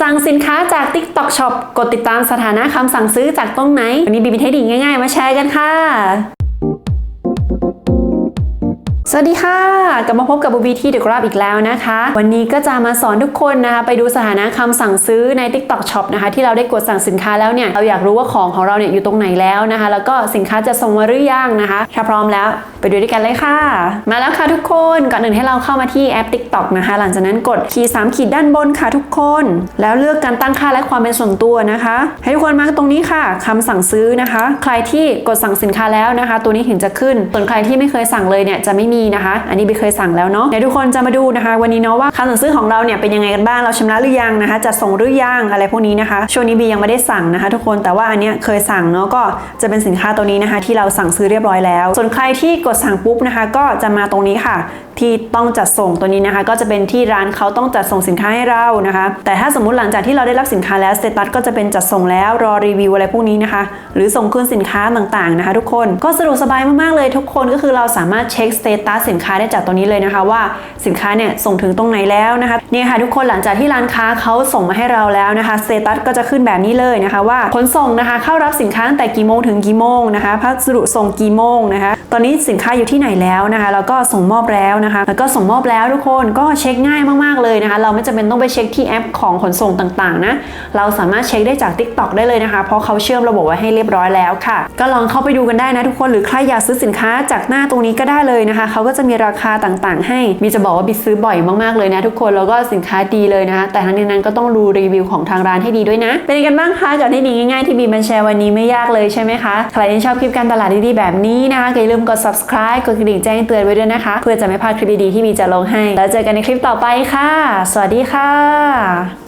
สั่งสินค้าจาก TikTok Shop กดติดตามสถานะคำสั่งซื้อจากตรงไหน วันนี้บีบีเทคนิคง่ายๆ มาแชร์กันค่ะ วัสดีค่ะ กลับมาพบกับบูบีที่เดอะกราบอีกแล้วนะคะ วันนี้ก็จะมาสอนทุกคนนะคะ ไปดูสถานะคำสั่งซื้อใน TikTok Shop นะคะ ที่เราได้กดสั่งสินค้าแล้วเนี่ย เราอยากรู้ว่าของของเราเนี่ยอยู่ตรงไหนแล้วนะคะ แล้วก็สินค้าจะส่งมาหรือยังนะคะ ถ้าพร้อมแล้วไปดูด้วยกันเลยค่ะ มาแล้วค่ะทุกคนก่อนอื่นให้เราเข้ามาที่แอป TikTok นะคะ หลังจากนั้นกดคีย์3ขีดด้านบนค่ะทุกคน แล้วเลือกการตั้งค่าและความเป็นส่วนตัวนะคะ ให้ทุกคนมาตรงนี้ค่ะคำสั่งซื้อนะคะ ใครที่กดสั่งสินค้าแล้วนะคะ ตัวนี้ถึงจะขึ้นส่วนใครที่ไม่เคยสั่งเลยเนี่ยจะไม่มีนะคะ อันนี้บีเคยสั่งแล้วเนาะเดี๋ยวทุกคนจะมาดูนะคะ วันนี้เนาะว่าคำสั่งซื้อของเราเนี่ยเป็นยังไงกันบ้างเราชำระหรือยังนะคะจะส่งหรือยังอะไรพวกนี้นะคะช่วงนี้บียังไม่ได้สั่งนะคะ ทุกคนแต่ว่าอันเนี้ยเคยสั่งเนาะก็จะเป็นสินค้าตัวนี้นะคะ ที่เราสั่งซื้อเรียบร้อยแล้ว ส่วนใครที่กดสั่งปุ๊บนะคะ ก็จะมาตรงนี้ค่ะ ที่ต้องจัดส่งตัวนี้นะคะ ก็จะเป็นที่ร้านเขาต้องจัดส่งสินค้าให้เรานะคะ แต่ถ้าสมมุติหลังจากที่เราได้รับสินค้าแล้วสเตตัสก็จะเป็นจัดส่งแล้วรอรีวิวอะไรพวกนี้นะคะ หรือส่งคืนสินค้าต่างๆนะคะ ทุกคนก็สะดวกสบายมากๆเลยทุกคนก็คือเราสามารถเช็คสเตตัสสินค้าได้จากตัวนี้เลยนะคะว่าสินค้าเนี่ยส่งถึงตรงไหนแล้วนะคะเนี่ยค่ะทุกคนหลังจากที่ร้านค้าเขาส่งมาให้เราแล้วนะคะสเตตัสก็จะขึ้นแบบนี้เลยนะคะว่าขนส่งนะคะ เข้ารับสินค้าตั้งแต่กี่โมงถึงกี่โมงนะคะพัสดุส่งกี่โมงนะคะ ตอนนี้สินค้าอยู่ที่ไหนแล้วนะคะแล้วก็ส่งมอบแล้วนะคะ แล้วก็ส่งมอบแล้วทุกคนก็เช็คง่ายมากๆเลยนะคะ เราไม่จำเป็นต้องไปเช็คที่แอปของขนส่งต่างๆนะ เราสามารถเช็คได้จาก TikTok ได้เลยนะคะ เพราะเขาเชื่อมระบบไว้ให้เรียบร้อยแล้วค่ะ ก็ลองเข้าไปดูกันได้นะทุกคนหรือใครอยากซื้อสินค้าจากหน้าตรงนี้ก็ได้เลยนะคะ เขาก็จะมีราคาต่างๆ ให้ มีจะบอกว่าบิซื้อบ่อยมากๆเลยนะทุกคนแล้วก็สินค้าดีเลยนะคะ แต่ทั้งนี้นั้นก็ต้องดูรีวิวของทางร้านให้ดีด้วยนะ เป็นยังไงกันบ้างคะกับเทคนิคง่ายๆที่บีมาแชร์วันนี้ไม่ยากเลยใช่ไหมคะใครที่ชอบคลิปการตลาดดีๆแบบนี้นะคะอย่าลืมกด subscribe กดกระดิ่งแจ้งเตือนไว้ด้วยนะคะ เพื่อจะไม่พลาดคลิปดีๆที่มีจะลงให้ แล้วเจอกันในคลิปต่อไปค่ะ สวัสดีค่ะ